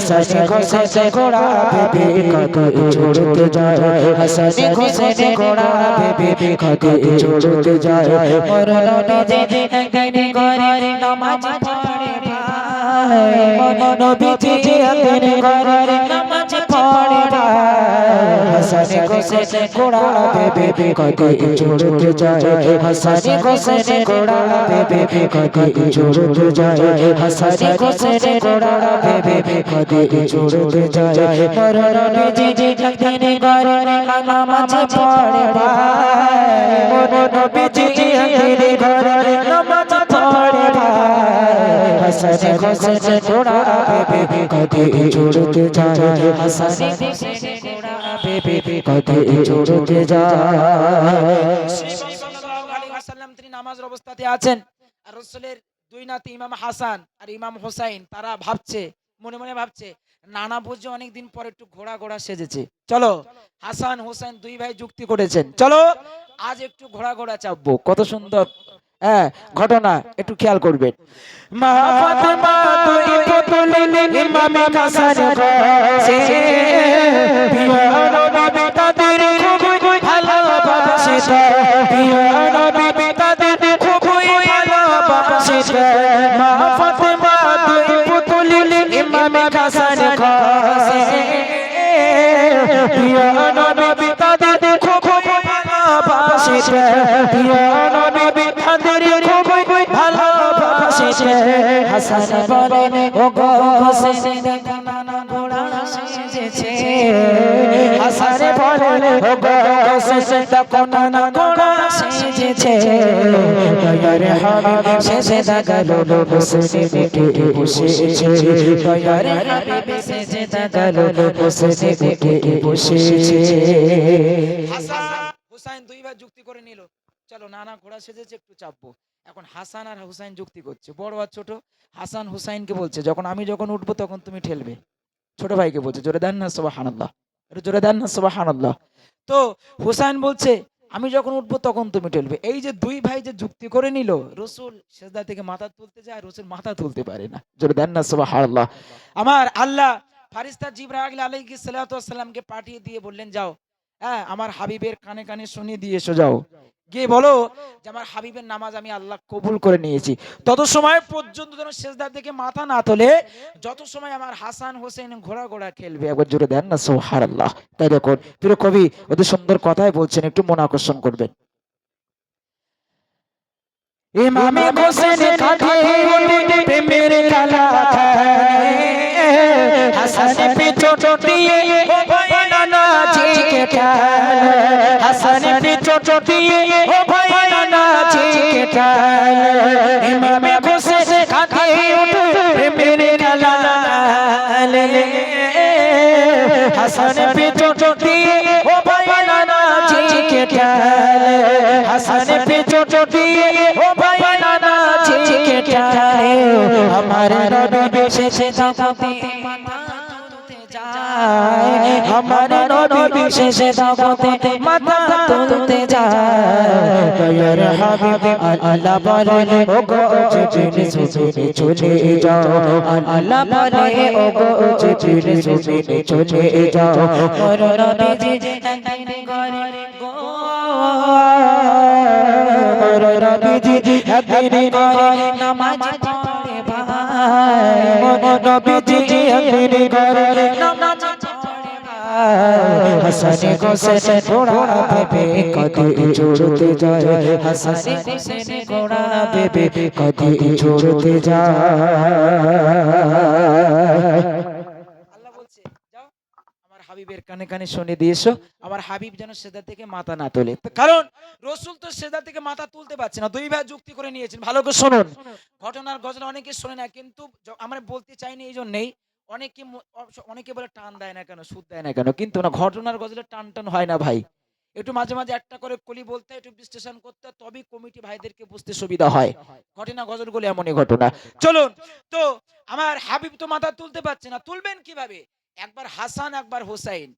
হাসাসে খসে কোড়া ভেবে কাকে ছোড়তে যায় হাসাসে খসে কোড়া ভেবে কাকে ছোড়তে যায় মরণ নিজে একদিন করে নামাজ পড়ে ভাই মরণ নবীজি একদিন করে নামাজ পড়ে ভাই হাসান হোসেন ঘোড়া বেবে কদে চড়তে যায় হাসান হোসেন ঘোড়া বেবে কদে চড়তে যায় হাসান হোসেন ঘোড়া বেবে কদে চড়তে যায় পর নবীজি একদিন ঘরে নামাজ পড়ে ভাই নবীজি একদিন ঘরে ঘোড়া বেবে চড়তে যায় ঘোড়া বেবে চড়তে যায় তিনি নামাজের অবস্থাতে আছেন আর রাসূলের দুই নাতি ইমাম হাসান আর ইমাম হোসাইন তারা ভাবছে মনে মনে ভাবছে নানা বুঝে অনেকদিন পর একটু ঘোড়া ঘোড়া সেজেছে চলো হাসান হোসেন দুই ভাই যুক্তি করেছেন চলো আজ একটু ঘোড়া ঘোড়া চাপবো। কত সুন্দর। হ্যাঁ ঘটনা একটু খেয়াল করবেন। মা ফাতেমা তুই পুতুল ইমাম হাসান কাছে প্রিয় নবী তাদের খুব ভালোবাসে প্রিয় নবী তাদের ও গো হোসেন নানা ঘোড়া ও গো হোসেন নানা ঘোড়া হোসেন বসেছে। হোসেন বসেছে। হাসান হুসাইন দুই ভাই যুক্তি করে নিল। চলো, নানা ঘোড়া সেজেছে, একটু চাপবো। এখন হাসান আর হুসাইন যুক্তি করছে। বড় আর ছোট, হাসান হুসাইনকে বলছে, যখন আমি যখন উঠবো তখন তুমি ঠেলবে। ছোট ভাইকে বলছে, জোরে দেন না সবা হানাল্লাহ জোরে দেন না সবা হানাল্লাহ তো হুসাইন বলছে, আমি যখন উঠবো তখন তুমি ঠেলবে। এই যে দুই ভাই যে যুক্তি করে নিল, রসুল সেজদা থেকে মাথা তুলতে যায় রসুল মাথা তুলতে পারে না। জোরে দেন না সবা হানাল্লাহ আমার আল্লাহ ফারিস্তা জিব্রাহিল আলাইহিস সালাতু সাল্লামকে পাঠিয়ে দিয়ে বললেন, যাও। হ্যাঁ আমার হাবিবের কানে কানে শুনিয়ে দিয়ে এসো যাও। গিয়ে বলো যে আমার হাবিবের নামাজ আমি আল্লাহ কবুল করে নিয়েছি। তত সময় পর্যন্ত যেন শেষদার থেকে মাথা না তোলে, যত সময় আমার হাসান হোসেন ঘোড়া ঘোড়া খেলবে, একবার জোরে দেন না সোহার আল্লাহ তাই দেখুন, প্রিয় কবি ওদের সুন্দর কথাই বলছেন, একটু মন আকর্ষণ করবেন। ইমামে হোসেন কাঁধে উঠে প্রেমের খেলে হাসান পিছট দিয়ে ও ভাই নানা জিকে খেলে হাসান পিছট দিয়ে ও ভাই নানা জিকে খেলে ইমামে হোসেন কাঁধে উঠে প্রেমের খেলা খেলে হাসান পিছট দিয়ে ও ভাই নানা জিকে খেলে হাসান পিছট দিয়ে ও ভাই নানা জিকে খেলে আমার নবী শেষে দাওতে আমার নবী শেষে দাওতে মাথা তুলতে যায়। হাবিব আল্লাহ বলে ও গো জিবিল সুবিনে চলে যাও। আল্লাহ বলে ও গো জিবিল সুবিনে চলে যাও। মোর নবীজি একদিন ঘরে গো। মোর নবীজি একদিন ঘরে নামাজ পড়ে ভাই মোর নবীজি একদিন ঘরে নামাজ ঘোড়া কদে যায়। ঘোড়া কদে যায়। আল্লাহ বলছে, যাও, আমার হাবিবের কানে কানে শুনে দিয়েছ আমার হাবিব যেন সেদা থেকে মাথা না তোলে। কারণ, রসুল তো সেদা থেকে মাথা তুলতে পারছে না। দুই ভাই যুক্তি করে নিয়েছেন। ভালো করে শুনুন। ঘটনার গজল অনেকে শোনে না, কিন্তু আমরা বলতে চাইনি এই জন্যেই অনেকে অনেকে বলে টান দেয় না কেন, সুদ দেয় না কেন? কিন্তু না, ঘটনার গজলে টান টান হয় না ভাই। একটু মাঝে মাঝে একটা করে কলি বলতে, একটু বিশ্লেষণ করতে, তবেই কমিটি ভাইদেরকে বুঝতে সুবিধা হয়। ঘটনা গজলগুলো এমনই ঘটনা। চলুন, তো আমার হাবিব তো মাথা তুলতে পারছে না, তুলবেন কীভাবে? একবার হাসান, একবার হোসাইন।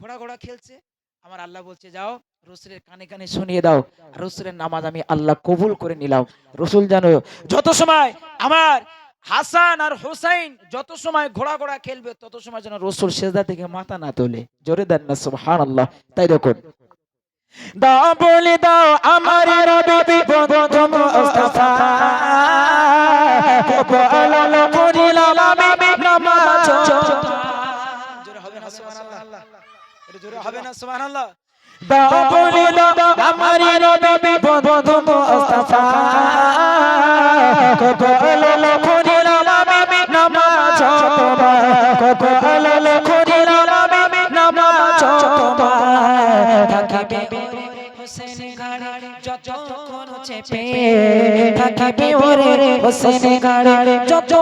ঘোড়া ঘোড়া খেলছে। আমার আল্লাহ বলছে, যাও, রসুলের কানে কানে শুনিয়ে দাও। রসুলের নামাজ আমি আল্লাহ কবুল করে নিলাম। রসুল জানো যত সময় আমার হাসান আর হোসাইন যত সময় ঘোড়া ঘোড়া খেলবে, তত সময় যেন রসুল সেজদা থেকে মাথা না তোলে। জোরে দেন না, সুবহানাল্লাহ। তাই দেখুন। দাও বলে দাও আমার রবি দাও আমার রবি আমি নামাজ থাকিবে ওরে হোসেন গাড়ি যত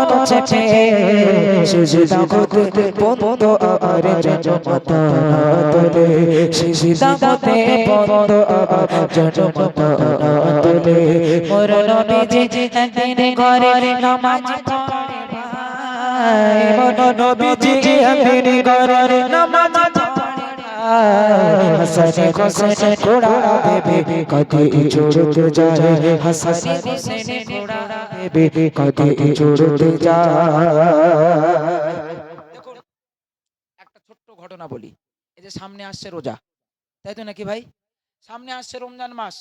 করছে পে সিজদা করতে বন্ধ আর জনমত তোলে সিজদা করতে বন্ধ জনমত তোলে মোর নবীজি একদিন ঘরে নামাজ পড়ে নবীজি একদিন ঘরে নামাজ পড়ে হাসানে হোসেনে ঘোড়া বেবে কদে চড়তে যায় হাসানে হোসেনে ঘোড়া বেবে কদে চড়তে যায় একটা ছোট্ট ঘটনা বলি। এই যে সামনে আসছে রোজা। তাই তো নাকি ভাই? সামনে আসছে রমজান মাস।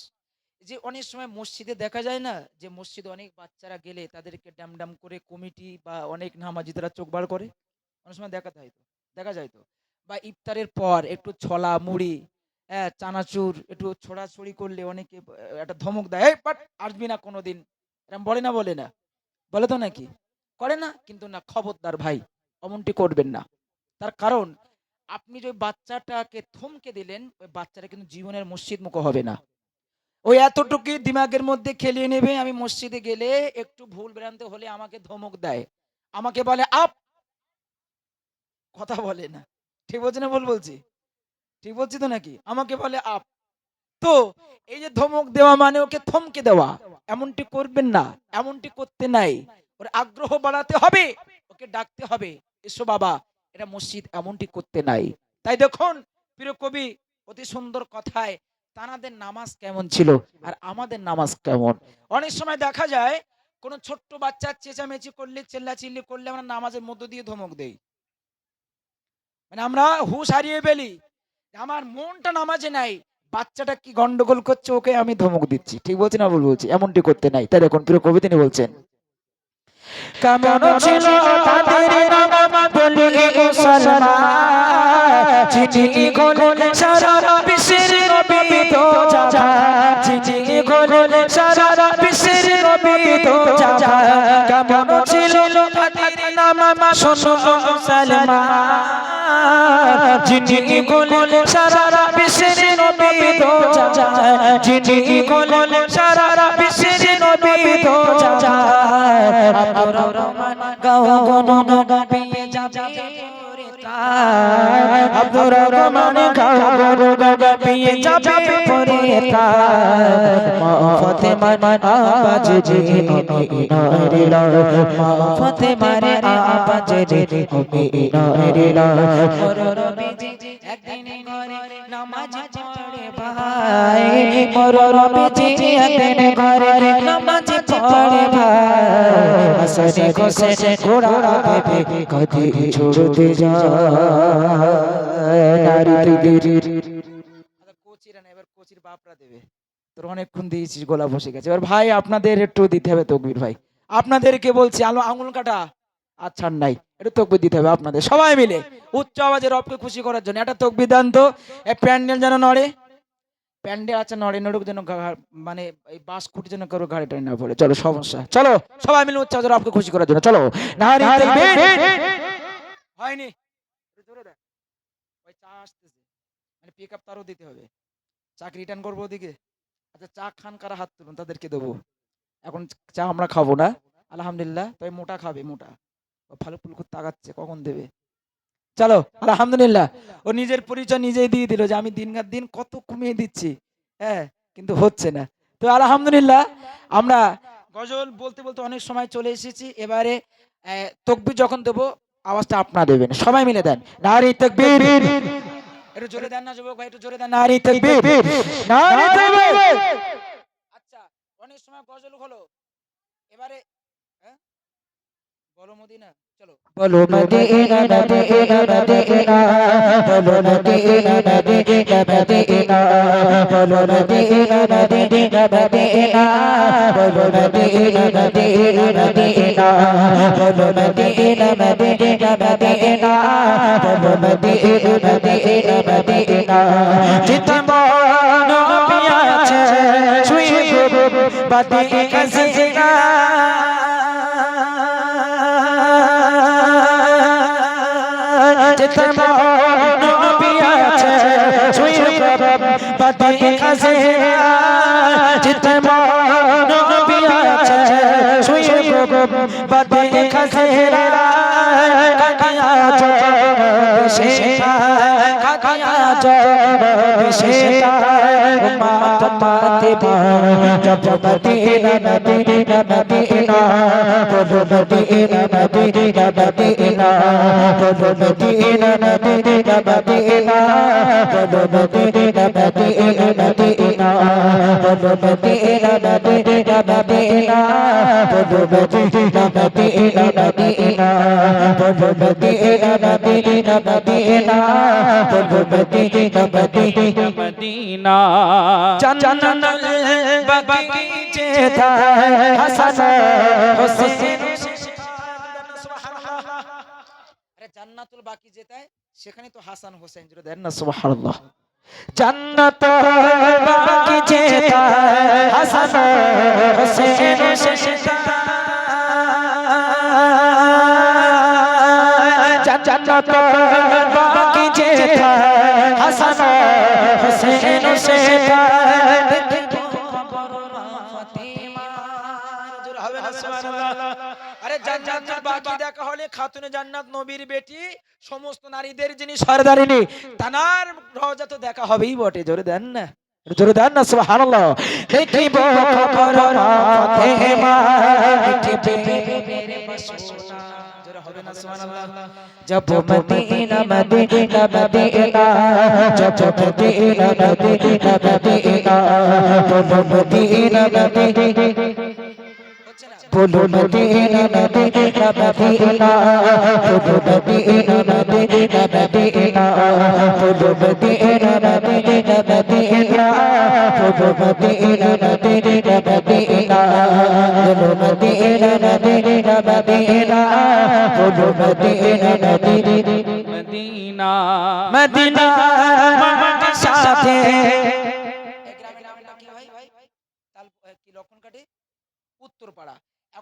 যে অনেক সময় মসজিদে দেখা যায় না যে মসজিদে অনেক বাচ্চারা গেলে তাদেরকে ড্যাম ড্যাম করে কমিটি বা অনেক নামাজি তারা চোখ বার করে? অনেক সময় দেখা যায় তো, দেখা যায় তো। বা ইফতারের পর একটু ছলা মুড়ি হ্যাঁ চানাচুর, একটু ছোড়াছড়ি করলে অনেকে একটা ধমক দেয়, এই বাট আসবি না কোনো দিন এরকম বলে না বলে না। বলে তো নাকি? করে না, কিন্তু না, খবরদার ভাই, অমনটি করবেন না। তার কারণ, আপনি যে বাচ্চাটাকে থমকে দিলেন, ওই বাচ্চাটা কিন্তু জীবনের মসজিদ মুখ হবে না। ওই এতটুকু দিমাগের মধ্যে খেলিয়ে নেবে, আমি মসজিদে গেলে একটু ভুল ভ্রান্ত হলে আমাকে ধমক দেয়। আমাকে বলে, আপ! কথা বলে না। ঠিক বলছি না ভুল বলছি? ঠিক বলছি তো নাকি? আমাকে বলে, আপ! তো এই যে ধমক দেওয়া মানে ওকে থমকে দেওয়া। এমনটি করবেন না, এমনটি করতে নাই। ওর আগ্রহ বাড়াতে হবে, ওকে ডাকতে হবে। এসো বাবা এটা মসজিদ এমনটি করতে নাই। তাই দেখুন, প্রিয় কবি, অতি সুন্দর কথায় তানাদের নামাজ কেমন ছিল? আর আমাদের নামাজ কেমন? অনেক সময় দেখা যায়, কোন ছোট্ট বাচ্চা চেঁচামেচি করলে, চেল্লাচিল্লি করলে আমরা নামাজের মধ্য দিয়ে ধমক দেই। মানে আমরা হুশ হারিয়ে ফেলি। আমার মনটা নামাজে নাই, বাচ্চাটা কি গন্ডগোল করছে, ওকে আমি ধমক দিচ্ছি। ঠিক বলছি না ভুল বলছি? এমনটি করতে নাই। তাই দেখুন, প্রিয় কবি তিনি বলছেন, কেমন ছিল নবী তো যাবা চিঠি গোলে সারা বিশ্বের নবী তো যাবা। কেমন ছিল তাদের শোনো মুসলমান চিঠি গোলে সারা বিশ্বের নবী তো যাবা। চিঠি গোলে সারা বিশ্বের নবী তো যাবা। আব্দুর রহমান গাও গনন পেয়ে যাবে। আব্দুর রহমান গনন পেয়ে যাবে পরে মা ফাতেমার আবাজ যে আমি নারিলা মা ফাতেমার আবাজ যে আমি নারিলা মোর রবিজি, একদিন ঘরে নামাজ পড়ে ভাই। মোর রবিজি, একদিন ঘরে নামাজ পড়ে ভাই হাসানে হোসেন ঘোড়া বেবে কদি ছোড়তে যায়। নারী কোচিরা এবার কোচির বাপরা দেবে। তোর অনেকক্ষণ দিয়েছিস গোলা বসে গেছে। এবার ভাই আপনাদের একটু দিতে হবে তকবির ভাই। আপনাদেরকে বলছি আলো আঙুল কাটা। আচ্ছা নাই একটু তকবির দিতে হবে আপনাদের। সবাই মিলে উচ্চ আওয়াজে রবকে খুশি করার জন্য। একটা তকবির দেন তো প্যান্ডেল যেন নড়ে। প্যান্ডেল আছে নড়ে নড়ুক যেন মানে এই বাস খুঁটি যেন কারও গাড়ি টাড়ি না পড়ে চলো সমস্যা। চলো সবাই মিলে উচ্চ রবকে খুশি করার জন্য। চলো নারী হয়নি। ওই চা আসতেছে। মানে পিক আপ তারও দিতে হবে। চাক রিটার্ন করব ওদিকে? আচ্ছা চা খান কারা হাত তুলুন তাদেরকে দেবো। এখন চা আমরা খাব না। আলহামদুলিল্লাহ তবে মোটা খাবে মোটা। ভালো ফুলকুর তাকাচ্ছে কখন দেবে? চলো, আলহামদুলিল্লাহ। ও নিজের পরিচয় নিজেই দিয়ে দিল যে আমি দিনকার দিন কত কমিয়ে দিচ্ছি। হ্যাঁ কিন্তু হচ্ছে না। তো আলহামদুলিল্লাহ, আমরা গজল বলতে বলতে অনেক সময় চলে এসেছি। এবারে তকবির যখন দেবো, আওয়াজটা আপনারা দেবেন। সবাই মিলে দেন। নারী তকবীর। একটু জোরে দেন না যুবক ভাই, একটু জোরে দেন। নারী তকবীর। নারী তকবীর। আচ্ছা অনেক সময় গজল হলো। এবারে হ্যাঁ? বলো মদিনা চলো বলো মদিনা মদিনা মদিনা বলো মদিনা মদিনা মদিনা বলো মদিনা মদিনা মদিনা বলো মদিনা মদিনা মদিনা বলো মদিনা মদিনা মদিনা বলো মদিনা মদিনা মদিনা জিতে নবী আছে ছুঁয়ে বাদে কাজিনা জিতে पति कसे जिते मानो पिया छे सुई को पति कसे ककिया छो विशेषा ककिया छो जमाते जब मदीना मदीना मदीना बोलो मदीना मदीना मदीना बोलो मदीना मदीना मदीना बोलो मदीना मदीना मदीना बोलो मदीना मदीना मदीना बोलो मदीना मदीना मदीना बोलो मदीना জান্নাতুল বাকি যেতায় সেখানে তো হাসান হোসেন জুড়ে দেন না সুবহানাল্লাহ। জান্নাত বাকি যেতায় হাসান হোসেন। দেখা সমস্ত নারীদের যিনি সরদারিনী তানার রওজা তো দেখা হবেই বটে জোরে দেন না জোরে দেন না না সুবহানাল্লাহ। জব মদিনা মদিনা মদিনা জব মদিনা। মদিনা মদিনা জব মদিনা মদিনা। পুলু নদী নদী মদিনা। পুলু নদী নদী মদিনা। পুলু নদী নদী মদিনা পুলু নদী নদী মদিনা পুলু নদী নদী মদিনা পুলু নদী নদী মদিনা। মদিনা। সাথে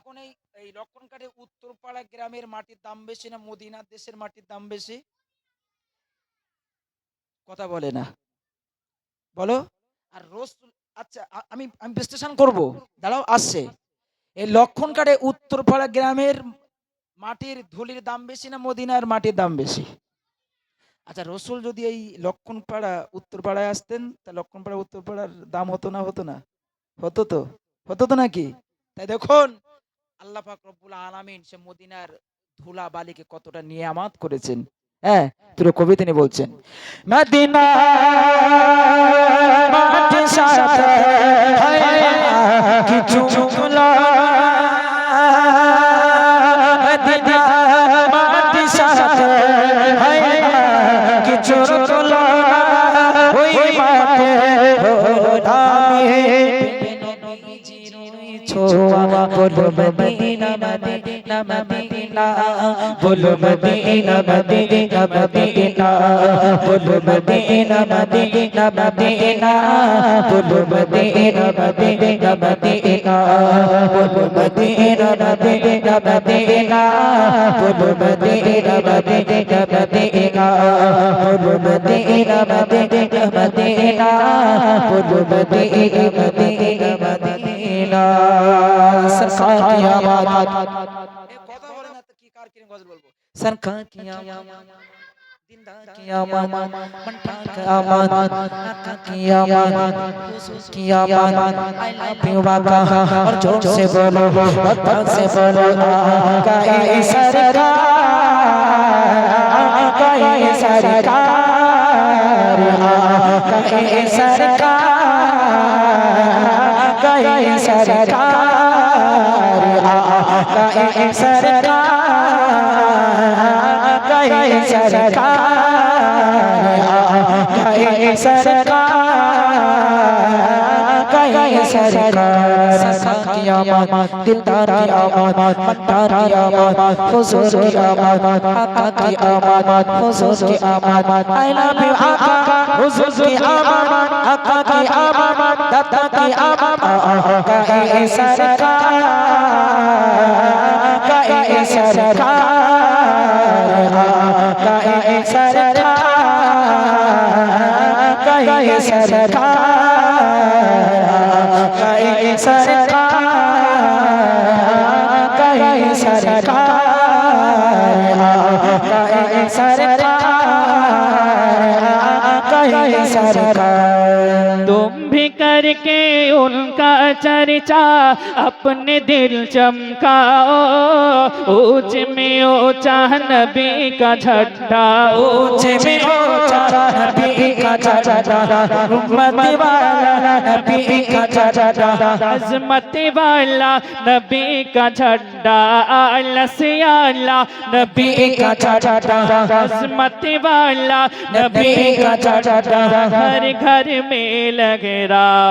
এখন এই এই লক্ষণকাটে উত্তরপাড়া গ্রামের মাটির দাম বেশি না মদিনা দেশের মাটির দাম বেশি? কথা বলে না। বলো। আর রসুল আচ্ছা আমি আমি বিশ্লেষণ করব। দাঁড়াও, আসছে। এই লক্ষণকাটে উত্তরপাড়া গ্রামের মাটির ধুলির দাম বেশি না, মদিনার মাটির দাম বেশি? আচ্ছা রসুল যদি এই লক্ষণপাড়া, উত্তরপাড়ায় আসতেন, তা লক্ষণপাড়া, উত্তরপাড়ার দাম হতো না হতো না? হতো তো? হতো তো নাকি? তাই দেখুন আল্লাহ পাক রব্বুল আলামিন সে মদিনার ধুলা বালিকে কতটা নিয়ামত করেছেন। হ্যাঁ তুই কবি তিনি বলছেন, মদিনা মাটির সাথে কিছু মদিনা ছোয়া বলো মদিনা মদিনা মদিনা বলো মদিনা মদিনা মদিনা বলো মদিনা মদিনা মদিনা বলো মদিনা মদিনা মদিনা বলো মদিনা মদিনা মদিনা বলো মদিনা মদিনা মদিনা বলো মদিনা মদিনা মদিনা বলো মদিনা মদিনা মদিনা মদিনা সরকার কিয়ামত সরকার কিয়ামত और ज़ोर से बोलो। से बोलो। कई सरकार। कई सरकार। कई सरकार। ए सरकार आका ए सरकार आका ए सरकार आका ए सरकार है सरकार की आमद दिलदार की आमद मत्तार की आमद हुजूर की आमद आका की आमद हुजूर की आमद आई लव यू आका हुजूर की आमद आका की आमद दाता की आमद आका है सरकार का है सरकार का है सरकार का है सरकार कहीं सरकार कहीं सरकार कहीं सरकार तुम करके उनका चर्चा अपने दिल चमकाओ। ऊंच में ऊँचा नबी का झंडा। ऊँचे में ऊँचा नबी का झंडा। उम्मत वाला नबी का झंडा। अजमत वाला नबी का झंडा। आला से आला नबी का झंडा। अजमत वाला नबी का झंडा। घर घर में लगे राओ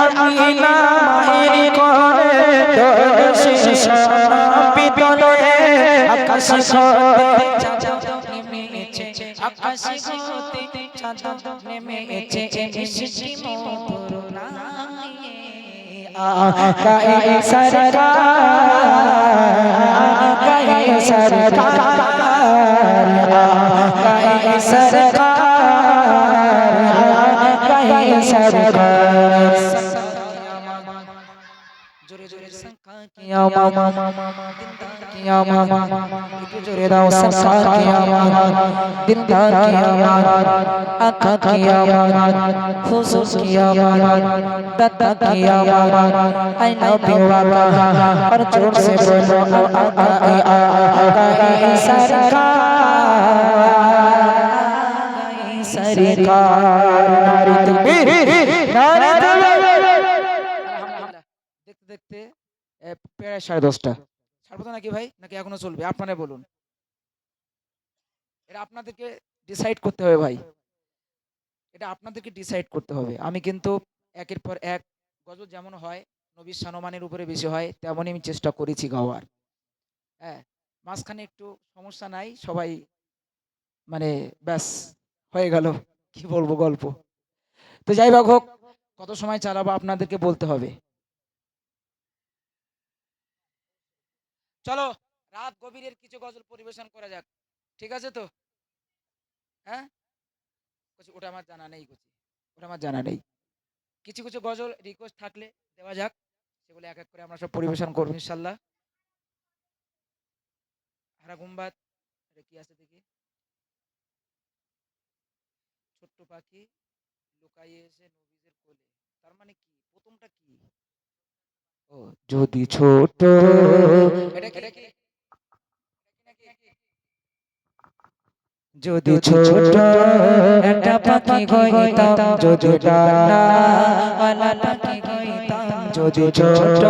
আমিনা মায়ের করে পিতলে আকাশ আকাশ সরকার সরকার সরকার কিয়ামত কিয়ামত একটু জোরে দাও সরকার কিয়ামত দিনদার কিয়ামত আকা কিয়ামত খুসুস কিয়ামত সরকার প্রায় সাড়ে দশটা। ছাড়বো তো নাকি ভাই? নাকি এখনও চলবে? আপনারা বলুন। এটা আপনাদেরকে ডিসাইড করতে হবে ভাই। এটা আপনাদেরকে ডিসাইড করতে হবে। আমি কিন্তু একের পর এক গজল যেমন হয়, নবীর সানমানের উপরে বেশি হয়, তেমনই আমি চেষ্টা করেছি গাওয়ার। হ্যাঁ মাঝখানে একটু সমস্যা নাই, সবাই মানে ব্যাস, হয়ে গেল। কি বলব গল্প? তো যাই হোক হোক, কত সময় চালাবো আপনাদেরকে বলতে হবে। চলো, রাত গভীরের কিছু গজল পরিবেশন করা যাক। ঠিক আছে তো? হ্যাঁ? ওটা আমার জানা নেই কচি, ওটা আমার জানা নেই। কিছু কিছু গজল রিকোয়েস্ট থাকলে দেওয়া যাক, সেগুলো এক এক করে আমরা সব পরিবেশন করব ইনশাল্লাহ। হারা গুম্বাদ কি আছে দেখি? ছোট্ট পাখি লুকাইয়ে এসে কোলে, তার মানে কি? প্রথমটা কি? যদি ছোট যদি ছোট একটা পাখি গইতাম যদি ডানা পাখি যদি ছোট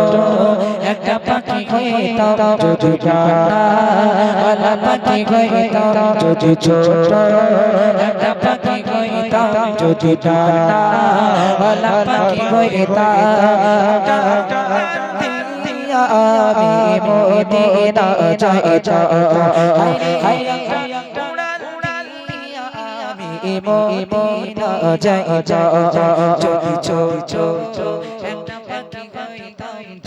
একটা পাখি হইতাম যদি ডানা ওয়ালা পাখি হইতাম যদি ছোট একটা পাখি হইতাম যদি ডানা ওয়ালা পাখি হইতাম আমি মদিনা যাইতাম হায় হায় আমি মদিনা যাইতাম যদি ছোট একটা পাখি হইতাম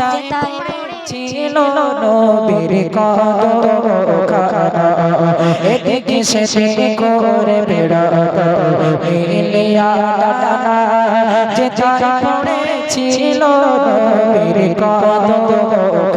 যেতাই ছিল নবীর কদমখানা এদিকে সেদিকে ঘুরে বেড়াতা মিলিয়া ডানা যেতাই পড়েছিল নবীর কদমখানা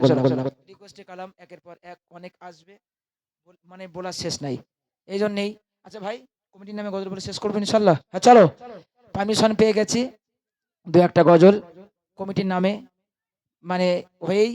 করে করলাম রিকোয়েস্টে কালাম একের পর এক অনেক আসবে। মানে বলার শেষ নাই। এই জন্যেই আচ্ছা ভাই কমিটির নামে গজল বলে শেষ করব ইনশাল্লাহ? হ্যাঁ চলো। পারমিশন পেয়ে গেছি। দু একটা গজল। কমিটির নামে মানে হয়েই